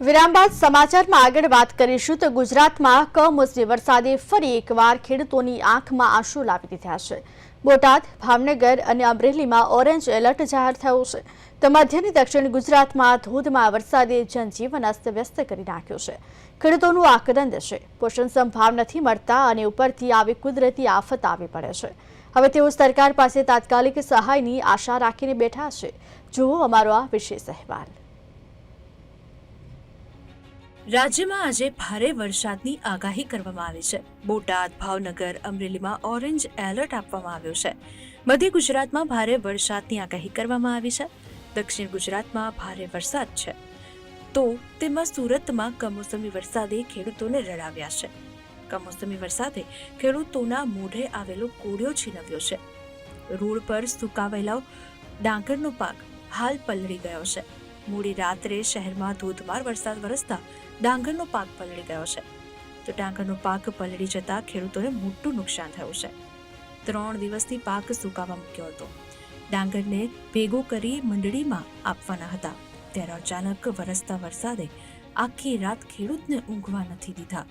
વિરામ બાદ સમાચારમાં આગળ વાત કરીશું તો ગુજરાતમાં કમોસમી વરસાદે ફરી એકવાર ખેડૂતોની આંખમાં આંસુ લાવી દીધા છે. બોટાદ, ભાવનગર અને અમરેલીમાં ઓરેન્જ એલર્ટ જાહેર થયું છે. તો મધ્યની દક્ષિણ ગુજરાતમાં ધોધમાર વરસાદે જનજીવન અસ્તવ્યસ્ત કરી નાખ્યું છે. ખેડૂતોનું આક્રંદ છે. પોષણ સંભાવ નથી મળતા અને ઉપરથી આવી કુદરતી આફત આવી પડે છે. હવે તેઓ સરકાર પાસે તાત્કાલિક સહાયની આશા રાખીને બેઠા છે. જુઓ અમારો આ વિશેષ અહેવાલ. રાજ્યમાં આજે ભારે વરસાદની આગાહી કરવામાં આવી છે. બોટાદ, ભાવનગર, અમરેલીમાં ઓરેન્જ એલર્ટ આપવામાં આવ્યો છે. મધ્ય ગુજરાતમાં ભારે વરસાદની આગાહી કરવામાં આવી છે. દક્ષિણ ગુજરાતમાં ભારે વરસાદ છે. તો તેમાં સુરતમાં કમોસમી વરસાદે ખેડૂતોને રડાવ્યા છે. કમોસમી વરસાદે ખેડૂતોના મોઢે આવેલો કોડિયો છીનવ્યો છે. રોડ પર સુકાવેલા ડાંગરનો પાક હાલ પલળી ગયો છે. મોડી રાત્રે શહેરમાં ધોધમાર વરસાદ વરસતા ડાંગરનો પાક પલળી ગયો છે. તો ડાંગરનો પાક પલળી જતા ખેડૂતોને મોટું નુકસાન થયું છે. ત્રણ દિવસથી પાક સુકાવા મૂક્યો હતો. ડાંગરને ભેગો કરી મંડળીમાં આપવાના હતા. ત્યારે અચાનક વરસતા વરસાદે આખી રાત ખેડૂતને ઊંઘવા નથી દીધા.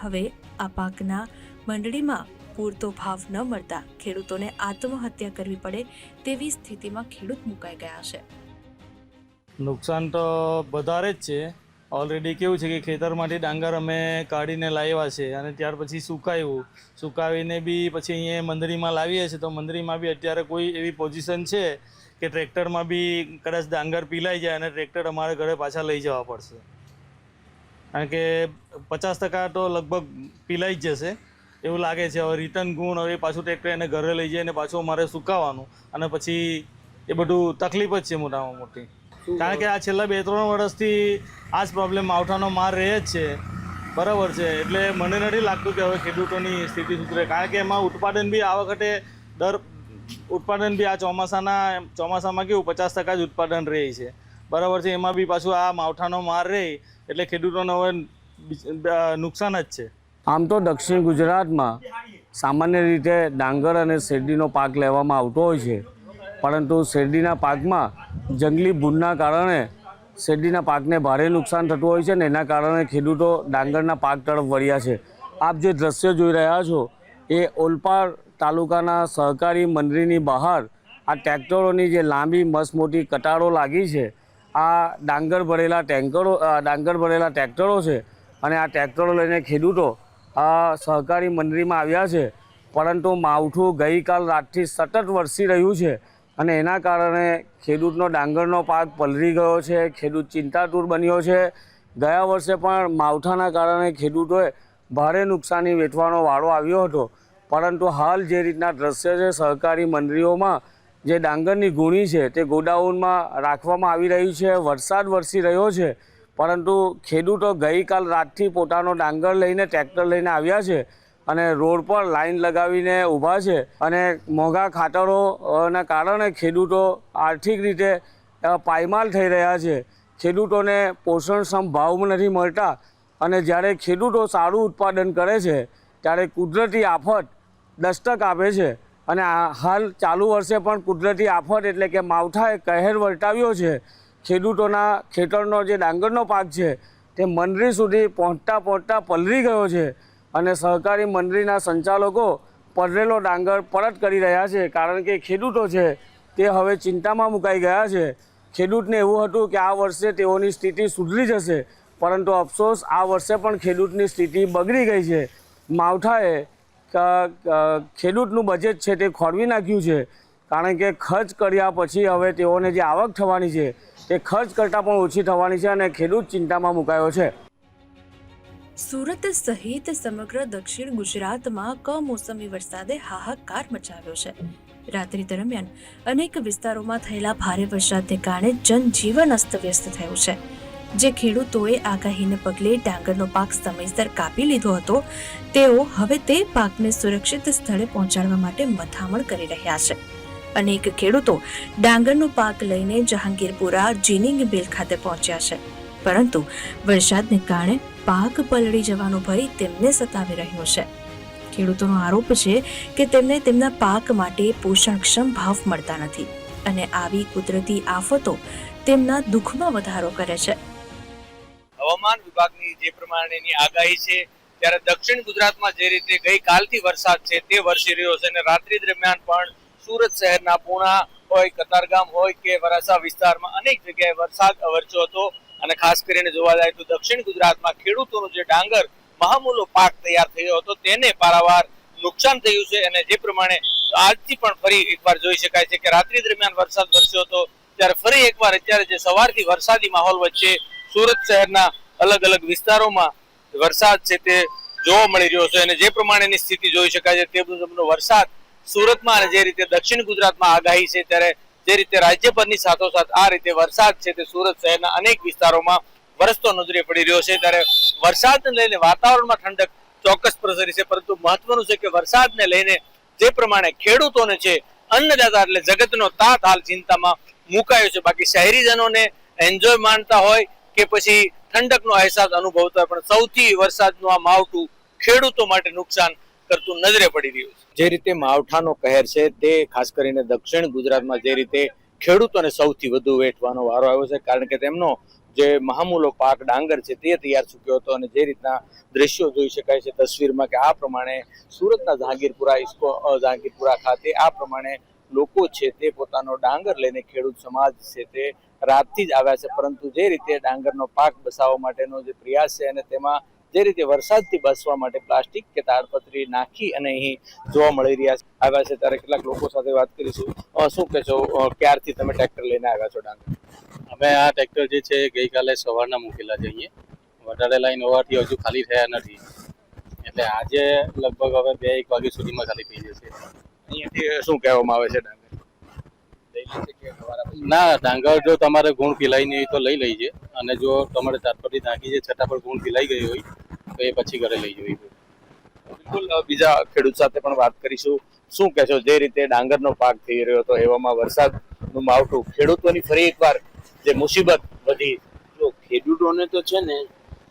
હવે આ પાકના મંડળીમાં પૂરતો ભાવ ન મળતા ખેડૂતોને આત્મહત્યા કરવી પડે તેવી સ્થિતિમાં ખેડૂત મુકાઈ ગયા છે. નુકસાન તો વધારે જ છે. ઓલરેડી કેવું છે કે ખેતરમાંથી ડાંગર અમે કાઢીને લાવ્યા છે અને ત્યાર પછી સુકાયું. સુકાવીને બી પછી અહીંયા મંદરીમાં લાવીએ છીએ તો મંદરીમાં બી અત્યારે કોઈ એવી પોઝિશન છે કે ટ્રેક્ટરમાં બી કદાચ ડાંગર પીલાઈ જાય અને ટ્રેક્ટર અમારે ઘરે પાછા લઈ જવા પડશે. કારણ કે પચાસ ટકા તો લગભગ પીલાઈ જ જશે. એવું લાગે છે. હવે રિટર્ન ગુણ હવે પાછું ટ્રેક્ટર એને ઘરે લઈ જઈને પાછું અમારે સુકાવાનું અને પછી એ બધું તકલીફ જ છે મોટામાં મોટી. કારણ કે આ છેલ્લા બે ત્રણ વર્ષથી આ જ પ્રોબ્લેમ માવઠાનો માર રહે જ છે. બરાબર છે. એટલે મને નથી લાગતું કે હવે ખેડૂતોની સ્થિતિ સુધરે. કારણ કે એમાં ઉત્પાદન બી આ વખતે દર ઉત્પાદન બી આ ચોમાસાના ચોમાસામાં કેવું પચાસ ટકા જ ઉત્પાદન રહે છે. બરાબર છે. એમાં બી પાછું આ માવઠાનો માર રહે. એટલે ખેડૂતોને હવે નુકસાન જ છે. આમ તો દક્ષિણ ગુજરાતમાં સામાન્ય રીતે ડાંગર અને શેરડીનો પાક લેવામાં આવતો હોય છે. પરંતુ શેરડીના પાકમાં જંગલી ભૂંડના કારણે શેરડીના પાકને ભારે નુકસાન થતું હોય છે ને એના કારણે ખેડૂતો ડાંગરના પાક તરફ વળ્યા છે. આપ જે દ્રશ્ય જોઈ રહ્યા છો, એ ઓલપાડ તાલુકાના સહકારી મંડળીની બહાર આ ટ્રેક્ટરોની જે લાંબી મસમોટી કટારો લાગી છે. આ ડાંગર ભરેલા ટેન્કરો ડાંગર ભરેલા ટ્રેક્ટરો છે અને આ ટ્રેક્ટરો લઈને ખેડૂતો આ સહકારી મંડળીમાં આવ્યા છે. પરંતુ માવઠું ગઈકાલ રાતથી સતત વરસી રહ્યું છે. અને એના કારણે ખેડૂતનો ડાંગરનો પાક પલરી ગયો છે, ખેડૂત ચિંતાતુર બન્યો છે. ગયા વર્ષે પણ માવઠાના કારણે ખેડૂતોએ ભારે નુકસાની વેઠવાનો વાળો આવ્યો હતો. પરંતુ હાલ જે રીતના દ્રશ્ય છે, સહકારી મંડળીઓમાં જે ડાંગરની ગુણી છે, તે ગોડાઉનમાં રાખવામાં આવી રહી છે. વરસાદ વરસી રહ્યો છે, પરંતુ ખેડૂતો ગઈકાલ રાતથી પોતાનો ડાંગર લઈને ટ્રેક્ટર લઈને આવ્યા છે. અને રોડ પર લાઈન લગાવીને ઊભા છે અને મોંઘા ખાતરોના કારણે ખેડૂતો આર્થિક રીતે પાયમાલ થઈ રહ્યા છે. ખેડૂતોને પોષણક્ષમ ભાવ નથી મળતા અને જ્યારે ખેડૂતો સારું ઉત્પાદન કરે છે, ત્યારે કુદરતી આફત દસ્તક આપે છે. અને હાલ ચાલુ વર્ષે પણ કુદરતી આફત એટલે કે માવઠાએ કહેર વર્તાવ્યો છે. ખેડૂતોના ખેતરનો જે ડાંગરનો પાક છે, તે મંડળી સુધી પહોંચતા પહોંચતા પલળી ગયો છે. અને સહકારી મંડળીના સંચાલકો પડરેલો ડાંગર પરત કરી રહ્યા છે, કારણ કે ખેડૂતો છે તે હવે ચિંતામાં મુકાઈ ગયા છે. ખેડૂતને એવું હતું કે આ વર્ષે તેઓની સ્થિતિ સુધરી જશે, પરંતુ અફસોસ, આ વર્ષે પણ ખેડૂતની સ્થિતિ બગડી ગઈ છે. માવઠાએ ખેડૂતનું બજેટ છે તે ખોરવી નાખ્યું છે, કારણ કે ખર્ચ કર્યા પછી હવે તેઓને જે આવક થવાની છે, તે ખર્ચ કરતાં પણ ઓછી થવાની છે અને ખેડૂત ચિંતામાં મુકાયો છે. સુરત સહિત સમગ્ર દક્ષિણ ગુજરાતમાં કમોસમી વરસાદે હાહાકાર મચાવ્યો છે. રાત્રિ દરમિયાન અનેક વિસ્તારોમાં થયેલા ભારે વરસાદને કારણે જનજીવન અસ્તવ્યસ્ત થયું છે. જે ખેડૂતોએ આગાહીને પગલે ડાંગરનો પાક સમયસર કાપી લીધો હતો, તેઓ હવે તે પાકને સુરક્ષિત સ્થળે પહોંચાડવા માટે મથામણ કરી રહ્યા છે. અનેક ખેડૂતો ડાંગરનો પાક લઈને જહાંગીરપુરા, જીનિંગ બેલ ખાતે પહોંચ્યા છે. પરંતુ વરસાદને કારણે પાક પલળી જવાનો ભય તેમને સતાવી રહ્યો છે. ખેડૂતોનો આરોપ છે કે તેમને તેમના પાક માટે પોષણક્ષમ ભાવ મળતા નથી અને આવી કુદરતી આફતો તેમના દુઃખમાં વધારો કરે છે. હવામાન વિભાગની જે પ્રમાણેની આગાહી છે, ત્યારે દક્ષિણ ગુજરાતમાં જે રીતે ગઈકાલથી વરસાદ છે તે વરસી રહ્યો છે અને રાત્રિ દરમિયાન પણ સુરત શહેરના પૂણા હોય, કતારગામ હોય કે વરાસા વિસ્તારમાં અનેક જગ્યાએ વરસાદ વરસ્યો હતો. અને ખાસ કરીને જોવા જાય તો દક્ષિણ ગુજરાતમાં ખેડૂતોનો જે ડાંગર મહામૂલો પાક તૈયાર થયો હતો, તેને પારાવાર નુકસાન થયું છે અને જે પ્રમાણે આજથી પણ ફરી એકવાર જોઈ શકાય છે કે રાત્રિ દરમિયાન વરસાદ વરસ્યો હતો, ત્યારે ફરી એકવાર અત્યારે જે સવારથી વરસાદી માહોલ વચ્ચે સુરત શહેરના અલગ અલગ વિસ્તારોમાં વરસાદ છે તે જોવા મળી રહ્યો છે અને જે પ્રમાણેની સ્થિતિ જોઈ શકાય છે તે મુજબનો વરસાદ સુરતમાં અને જે રીતે દક્ષિણ ગુજરાતમાં આગાહી છે, ત્યારે જે રીતે રાજ્યભરની સાથોસાથ આ રીતે વરસાદ છે તે સુરત શહેરના અનેક વિસ્તારોમાં વરસતો નજરે પડી રહ્યો છે. ત્યારે વરસાદને લઈને વાતાવરણમાં ઠંડક ચોક્કસ પ્રસરી છે, પરંતુ મહત્વનું છે કે વરસાદને લઈને જે પ્રમાણે ખેડૂતોને છે, અન્નદાતા એટલે જગતનો તાત હાલ ચિંતામાં મુકાયો છે. બાકી શહેરીજનોને એન્જોય માણતા હોય કે પછી ઠંડકનો અહેસાસ અનુભવતા હોય, પણ સૌથી વરસાદનું આ માવઠું ખેડૂતો માટે નુકસાન કરતું નજરે પડી રહ્યું છે. જે રીતે માવઠાનો કહેર છે તે ખાસ કરીને દક્ષિણ ગુજરાતમાં જે રીતે ખેડૂતોને સૌથી વધુ વેઠવાનો વારો આવ્યો છે, કારણ કે તેમનો જે મહામૂલો પાક ડાંગર છે તે તૈયાર ચૂક્યો હતો અને જે રીતના દ્રશ્યો જોઈ શકાય છે તસવીરમાં કે આ પ્રમાણે સુરતના જહાંગીરપુરા ઇસ્કો જહાંગીરપુરા ખાતે આ પ્રમાણે લોકો છે તે પોતાનો ડાંગર લઈને ખેડૂત સમાજ છે તે રાતથી જ આવ્યા છે, પરંતુ જે રીતે ડાંગરનો પાક બસાવવા માટેનો જે પ્રયાસ છે અને તેમાં જે રીતે વરસાદથી બચવા માટે પ્લાસ્ટિક કે તાડપત્રી નાખી અને અહીં જોવા મળી રહ્યા છે. આવ્યા છે ત્યારે કેટલાક લોકો સાથે વાત કરીશું. શું કહેશો? ક્યારથી તમે ટ્રેક્ટર લઈને આવ્યા છો ડાંગર? અમે આ ટ્રેક્ટર જે છે ગઈકાલે સવારના મૂકેલા છે અહીંયા વધારે લાઈન હોવાથી હજુ ખાલી થયા નથી. એટલે આજે લગભગ હવે બે એક વાગ્યા સુધીમાં ખાલી થઈ જશે. અહીંયાથી શું કહેવામાં આવે છે ડાંગર? ના ડાંગર જો તમારે ગુણ પીલાઈ નહીં તો લઈ લઈજે અને જો તમારે તાત્પર્ય નાખી છે છતાં પણ ગુણ પીલાઈ ગઈ હોય તો એ પછી ઘરે લઈ જવી બિલકુલ બીજા ખેડૂત સાથે પણ વાત કરીશું. શું કહેશો, જે રીતે ડાંગરનો પાક થઈ રહ્યો હતો, એવામાં વરસાદનું માવઠું, ખેડૂતોની ફરી એકવાર જે મુસીબત વધી. જો ખેડૂતોને તો છે ને,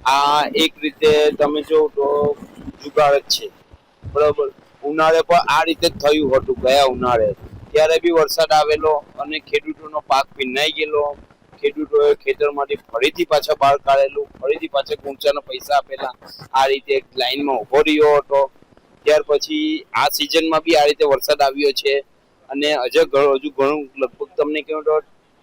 આ એક રીતે તમે જો, તો જુગાડ જ છે. બરોબર? ઉનાળે પણ આ રીતે થયું હતું, ગયા ઉનાળે. ત્યારે બી વરસાદ આવેલો અને ખેડૂતોનો પાક ભીનાઈ ગયેલો. ખેડૂતોએ ખેતરમાંથી ફરીથી પાછા બહાર કાઢેલું ફરીથી પાછા ગુંચાના પૈસા આપેલા આ રીતે એક લાઈનમાં ઊભો રહ્યો હતો. ત્યાર પછી આ સિઝનમાં બી આ રીતે વરસાદ આવ્યો છે અને હજુ હજુ ઘણું લગભગ તમને કહ્યું તો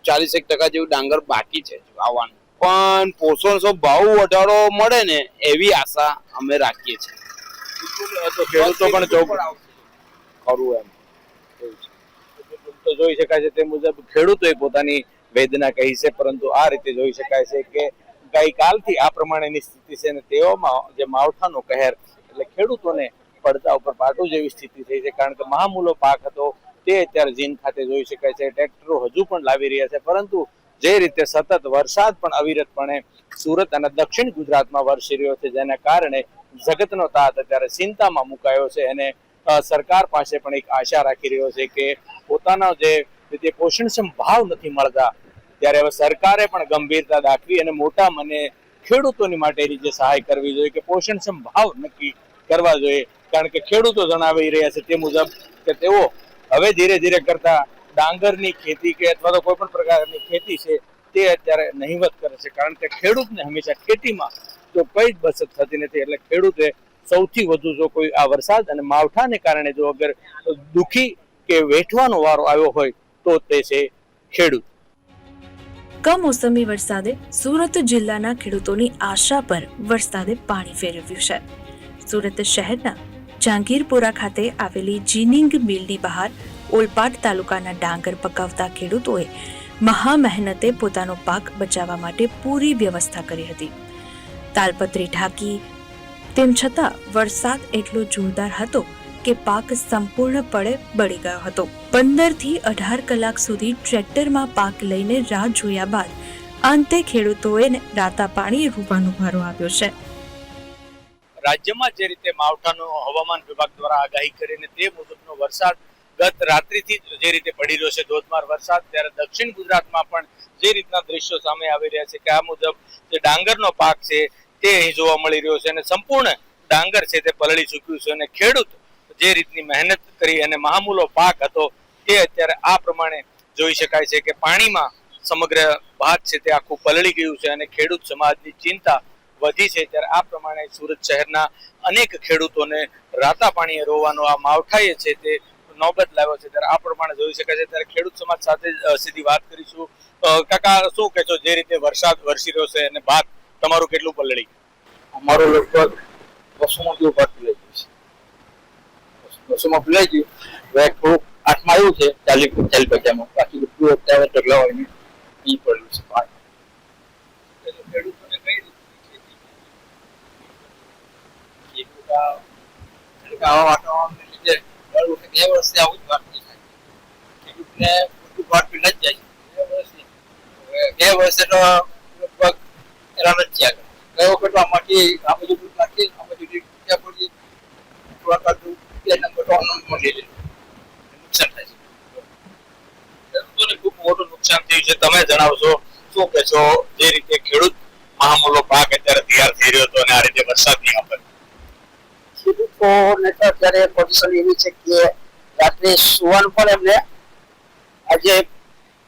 ચાલીસેક ટકા જેવું ડાંગર બાકી છે આવવાનું. પણ પોષણસો ભાવ વધારો મળે ને એવી આશા અમે રાખીએ છીએ. ખેડૂતો પણ ખરું એમ. તો જોઈ શકાય છે તે મુજબ ખેડૂતોએ પોતાની વેદના કહી છે, પરંતુ આ રીતે જોઈ શકાય છે કે ગઈકાલથી આ પ્રમાણેની સ્થિતિ છે અને તેઓમાં જે માવઠાનો કહેર એટલે ખેડૂતોને પડતા ઉપર પાટું જેવી સ્થિતિ થઈ છે, કારણ કે મહામૂલો પાક હતો, તે અત્યારે જીન ખાતે જોઈ શકાય છે, ટ્રેક્ટરો હજુ પણ લાવી રહ્યા છે, પરંતુ જે રીતે સતત વરસાદ પણ અવિરતપણે સુરત અને દક્ષિણ ગુજરાતમાં વરસી રહ્યો છે, જેના કારણે જગતનો તાત અત્યારે ચિંતામાં મુકાયો છે અને સરકાર પાસે પણ એક આશા રાખી રહ્યો છે કે પોતાના જે રીતે પોષણક્ષમ ભાવ નથી મળતા ત્યારે હવે સરકારે પણ ગંભીરતા દાખવી અને મોટા મને ખેડૂતોની માટેની જે સહાય કરવી જોઈએ કે પોષણક્ષમ ભાવ નક્કી કરવા જોઈએ. કારણ કે ખેડૂતો જણાવી રહ્યા છે તે મુજબ કે તેઓ હવે ધીરે ધીરે કરતા ડાંગરની ખેતી કે અથવા તો કોઈ પણ પ્રકારની ખેતી છે તે અત્યારે નહીવત કરે છે. કારણ કે ખેડૂતને હંમેશા ખેતીમાં તો કઈ જ બચત થતી નથી. એટલે ખેડૂતે સૌથી વધુ જો કોઈ આ વરસાદ અને માવઠાને કારણે જો અગર દુખી કે વેઠવાનો વારો આવ્યો હોય તો તે છે ખેડૂત. કમોસમી વરસાદે સુરત જિલ્લાના ખેડૂતોની આશા પર વરસાદે પાણી ફેરવ્યું છે. સુરત શહેરના જાંગીરપુરા ખાતે આવેલી જીનિંગ મિલની બહાર ઓલપાડ તાલુકાના ડાંગર પકાવતા ખેડૂતોએ મહા મહેનતે પોતાનો પાક બચાવવા માટે પૂરી વ્યવસ્થા કરી હતી. તાલપત્રી ઢાંકી, તેમ છતાં વરસાદ એટલો જોરદાર હતો કે પાક સંપૂર્ણપણે બળી ગયો હતો. પંદરથી અઢાર કલાક સુધી ટ્રેક્ટરમાં પાક લઈને રાહ જોયા બાદ અંતે ખેડૂતોએ રાતા પાણી રૂવાનો ભારો આવ્યો છે. રાજ્યમાં જે રીતે માવઠાનો હવામાન વિભાગ દ્વારા આગાહી કરીને તે મુજબનો વરસાદ ગત રાત્રિથી જે રીતે પડી રહ્યો છે, ધોધમાર વરસાદ, ત્યારે દક્ષિણ ગુજરાતમાં પણ જે રીતના દ્રશ્યો સામે આવી રહ્યા છે કે આ મુજબ જે ડાંગરનો પાક છે તે અહીં જોવા મળી રહ્યો છે અને સંપૂર્ણ ડાંગર છે તે પલળી ચૂક્યું છે અને ખેડૂત જે રીતની મહેનત કરી અને મહામૂલો પાક હતો તે અત્યારે આ પ્રમાણે જોઈ શકાય છે કે પાણીમાં સમગ્ર ભાત છે તે આખું પલળી ગયું છે અને ખેડૂત સમાજની ચિંતા વધી છે. ત્યારે આ પ્રમાણે સુરત શહેરના અનેક ખેડૂતોને રાતા પાણીએ રોવાનો આ માવઠાએ છે તે નોબત લાવ્યો છે. ત્યારે આ પ્રમાણે જોઈ શકાય છે. ત્યારે ખેડૂત સમાજ સાથે સીધી વાત કરીશું. કાકા, શું કહેશો જે રીતે વરસાદ વરસી રહ્યો છે અને ભાત તમારું કેટલું પલળી અમારું લગભગ બસો જેવું ભાત છે બસોમાં પીલાઈ ગયું. હવે થોડુંક આઠમાં આવ્યું છે ચાલી ચાલીસ પચાસમાં બાકી બધું અત્યારે ઢગલા હોય ઈ પડ્યું છે. આવા વાતાવરણને લીધે દર બે વર્ષે આવું બે વર્ષે. તો લગભગ ગયો વખત આમાંથી આ બધું નાખી, આ બધું લીધું નુકસાન થાય છે. ખેડૂતોને ખૂબ મોટું નુકસાન થયું છે. તમે જણાવશો, શું કહેશો? જે રીતે ખેડૂત મહામૂલો પાક અત્યારે તૈયાર થઈ રહ્યો હતો અને આ રીતે વરસાદની આફત ખેડૂતોને તો અત્યારે પોઝિશન એવી છે કે રાત્રે સુવાનું પણ એમને આજે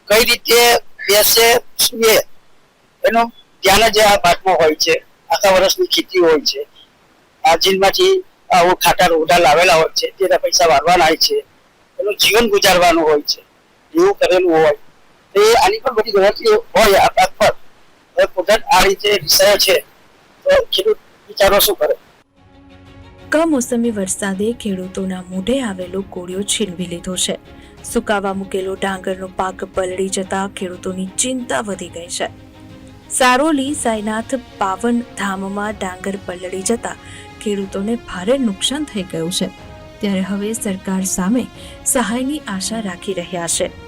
કઈ રીતે બેસે સુએ એનું ધ્યાન જ આ પાકમાં હોય છે. આખા વર્ષની ખેતી હોય છે. આ જીલમાંથી ખાટા રોડા લાવેલા હોય છે, તેના પૈસા વાળવાના હોય છે, એનું જીવન ગુજારવાનું હોય છે, એવું કરેલું હોય. તે આની પણ બધી ગણતરી હોય આ પાક પર. હવે કુદરત આ રીતે વિષય છે, તો ખેડૂત વિચારો શું કરે? કમોસમી વરસાદે ખેડૂતોના મોઢે આવેલો કોળિયો છીનવી લીધો છે. સુકાવા મૂકેલો ડાંગરનો પાક પલળી જતા ખેડૂતોની ચિંતા વધી ગઈ છે. સારોલી સાઈનાથ પાવન ધામમાં ડાંગર પલળી જતા ખેડૂતોને ભારે નુકસાન થઈ ગયું છે. ત્યારે હવે સરકાર સામે સહાયની આશા રાખી રહ્યા છે.